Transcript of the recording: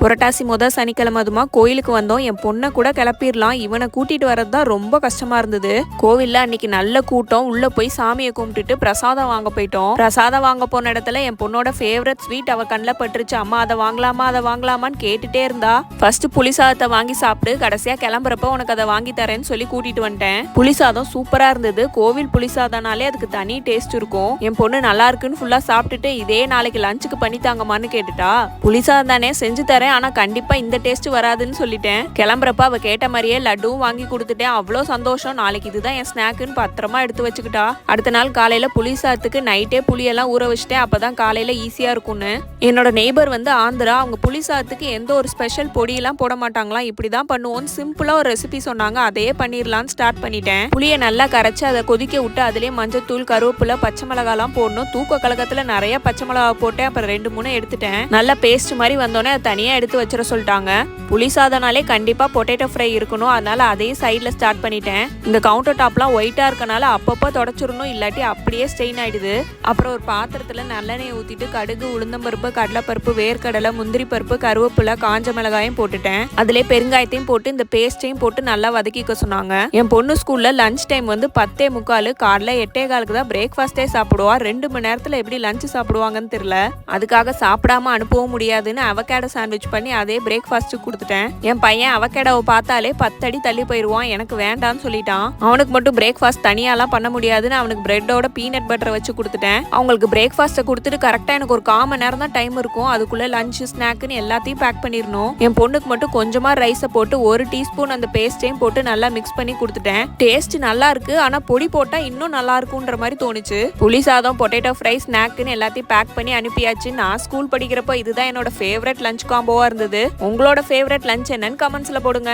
புரட்டாசி முத சனிக்கிழமை அதுமா கோயிலுக்கு வந்தோம். என் பொண்ணை கூட கிளப்பிடலாம். இவனை கூட்டிட்டு வர்றது தான் ரொம்ப கஷ்டமா இருந்தது. கோவில்ல அன்னைக்கு நல்ல கூட்டம். உள்ள போய் சாமியை கும்பிட்டுட்டு பிரசாதம் வாங்க போயிட்டோம். பிரசாதம் வாங்க போன இடத்துல என் பொண்ணோட ஃபேவரட் ஸ்வீட் அவ கண்ணில் பட்டுருச்சு. அம்மா அதை வாங்கலாமா? அதை வாங்கலாமான்னு கேட்டுட்டே இருந்தா. ஃபர்ஸ்ட் புளிசாதத்தை வாங்கி சாப்பிட்டு கடைசியா கிளம்புறப்ப உனக்கு அதை வாங்கி தரேன்னு சொல்லி கூட்டிட்டு வந்துட்டேன். புளிசாதம் சூப்பரா இருந்தது. கோவில் புளிசாதம்னாலே அதுக்கு தனி டேஸ்ட் இருக்கும். என் பொண்ணு நல்லா இருக்குன்னு ஃபுல்லா சாப்பிட்டுட்டு இதே நாளைக்கு லஞ்சுக்கு பண்ணி தாங்கம்மான்னு கேட்டுட்டா. புளிசாதம் தானே செஞ்சு தரேன் ஆனா கண்டிப்பா இந்த டேஸ்ட் வராதுன்னு சொல்லிட்டேன். கிளம்புறப்ப அவ கேட்ட மாதிரியே லட்டுவும் வாங்கி கொடுத்துட்டேன். அவ்வளோ சந்தோஷம். நாளைக்கு இதுதான் என் ஸ்நாக்குன்னு பத்திரமா எடுத்து வச்சுக்கிட்டா. அடுத்த நாள் காலையில புளி சாத்துக்கு நைட்டே புளியெல்லாம் ஊற வச்சுட்டேன். அப்பதான் காலையில ஈஸியா இருக்கும்னு. என்னோட நெய்பர் வந்து ஆந்திரா அவங்க புளி சாத்துக்கு எந்த ஒரு ஸ்பெஷல் பொடியெல்லாம் போட மாட்டாங்களாம் இப்படிதான் பண்ணுவோம் சிம்பிளா ஒரு ரெசிபி சொன்னாங்க. அதையே பண்ணிடலாம்னு ஸ்டார்ட் பண்ணிட்டேன். புளியை நல்லா கரைச்சு அதை கொதிக்க விட்டு அதுலயே மஞ்சத்தூள் கருவேப்பிலை பச்சை மிளகாலாம் போடணும். தூக்க கழகத்துல நிறைய பச்சை மிளகா போட்டேன். அப்புறம் ரெண்டு மூணு எடுத்துட்டேன். நல்லா பேஸ்ட் மாதிரி வந்தோடனே அதை தனியாக எடுத்து வச்சிட சொல்லிட்டாங்க. புளி சாதம்னாலே கண்டிப்பாக பொட்டேட்டோ ஃப்ரை இருக்கணும். அதனால அதையும் சைடில் ஸ்டார்ட் பண்ணிட்டேன். இந்த கவுண்டர் டாப்லாம் ஒயிட்டாக இருக்கனால அப்பப்போ தொடச்சிடணும். இல்லாட்டி அப்படியே ஸ்டெயின் ஆயிடுது. அப்புறம் ஒரு பாத்திரத்தில் நல்லெண்ணெய் ஊற்றிட்டு கடுகு உளுந்தம்பருப்பு கடலைப்பருப்பு வேர்க்கடலை முந்திரி பருப்பு கருவேப்பிலை காஞ்ச மிளகாயும் போட்டுட்டேன். அதிலே பெருங்காயத்தையும் போட்டு இந்த பேஸ்டையும் போட்டு நல்லா வதக்கிக்க சொன்னாங்க. என் பொண்ணு ஸ்கூலில் லஞ்ச் டைம் வந்து பத்தே முக்கால் காலைல எட்டே காலுக்கு தான் பிரேக்ஃபாஸ்டே சாப்பிடுவா. ரெண்டு மணி நேரத்தில் எப்படி லஞ்ச் சாப்பிடுவாங்கன்னு தெரியல. அதுக்காக சாப்பிடாம அனுப்பவும் முடியாதுன்னு அவகேடோ சாண்ட்விச் பண்ணி அதே பிரேக்ஃபாஸ்ட் கொடுத்துட்டேன். என் பையன் அவக்கேடாவை பார்த்தாலே பத்தடி தள்ளி போயிடுவான். எனக்கு வேண்டாம்னு சொல்லிட்டான். அவனுக்கு மட்டும் பிரேக்ஃபாஸ்ட் தனியாலாம் பண்ண முடியாதுன்னு அவனுக்கு பிரெட்டோட பீனட் பட்டரை வச்சு கொடுத்துட்டேன். அவங்களுக்கு பிரேக்ஃபாஸ்ட்டை கொடுத்துட்டு கரெக்டாக எனக்கு ஒரு காமன் நேரம் தான் டைம் இருக்கும். அதுக்குள்ள லஞ்ச் ஸ்நாக்குன்னு எல்லாத்தையும் பேக் பண்ணிடணும். என் பொண்ணுக்கு மட்டும் கொஞ்சமா ரைஸை போட்டு ஒரு டீஸ்பூன் அந்த பேஸ்டையும் போட்டு நல்லா மிக்ஸ் பண்ணி கொடுத்துட்டேன். டேஸ்ட் நல்லா இருக்கு. ஆனா பொடி போட்டா இன்னும் நல்லா இருக்கும்ன்ற மாதிரி தோணுச்சு. புளி சாதம் பொட்டேட்டோ ஃப்ரை ஸ்நாக்குன்னு எல்லாத்தையும் பேக் பண்ணி அனுப்பியாச்சு. நான் ஸ்கூல் படிக்கிறப்ப இதுதான் என்னோட ஃபேவரட் லஞ்ச் காம்போ காம்போவா இருந்தது. உங்களோட ஃபேவரட் லஞ்ச் என்னன்னு கமெண்ட்ஸில் போடுங்க.